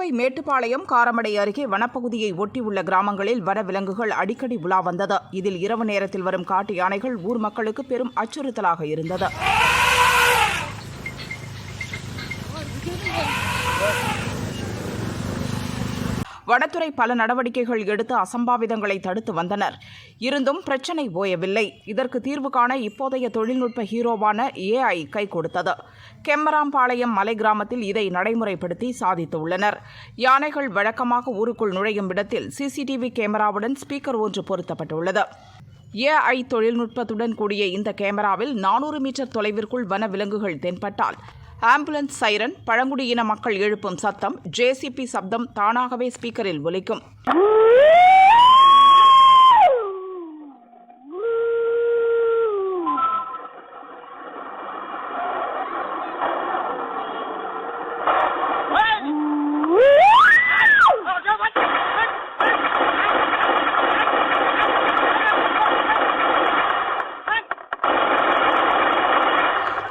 கோவை மேட்டுப்பாளையம் காரமடை அருகே வனப்பகுதியை ஒட்டியுள்ள கிராமங்களில் வனவிலங்குகள் அடிக்கடி உலா வந்தது. இதில் இரவு நேரத்தில் வரும் காட்டு யானைகள் ஊர் மக்களுக்கு பெரும் அச்சுறுத்தலாக இருந்தது. வனத்துறை பல நடவடிக்கைகள் எடுத்து அசம்பாவிதங்களை தடுத்து வந்தனர். இருந்தும் பிரச்சனை ஓயவில்லை. இதற்கு தீர்வு காண இப்போதைய தொழில்நுட்ப ஹீரோவான ஏஐ கை கொடுத்தது. கெம்மராம்பாளையம் மலை கிராமத்தில் இதை நடைமுறைப்படுத்தி சாதித்துள்ளனர். யானைகள் வழக்கமாக ஊருக்குள் நுழையும் இடத்தில் சிசிடிவி கேமராவுடன் ஸ்பீக்கர் ஒன்று பொருத்தப்பட்டுள்ளது. ஏஐ தொழில்நுட்பத்துடன் கூடிய இந்த கேமராவில் நானூறு மீட்டர் தொலைவிற்குள் வன விலங்குகள் தென்பட்டால் ஆம்புலன்ஸ் சைரன் பழங்குடியின மக்கள் எழுப்பும் சத்தம் ஜேசிபி சப்தம் தானாகவே ஸ்பீக்கரில் ஒலிக்கும்.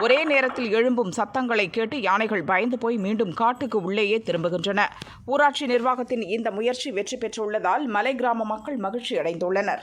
ஒரே நேரத்தில் எழும்பும் சத்தங்களை கேட்டு யானைகள் பயந்து போய் மீண்டும் காட்டுக்கு உள்ளேயே திரும்புகின்றன. ஊராட்சி நிர்வாகத்தின் இந்த முயற்சி வெற்றி பெற்றுள்ளதால் மலை கிராம மக்கள் மகிழ்ச்சி அடைந்துள்ளனர்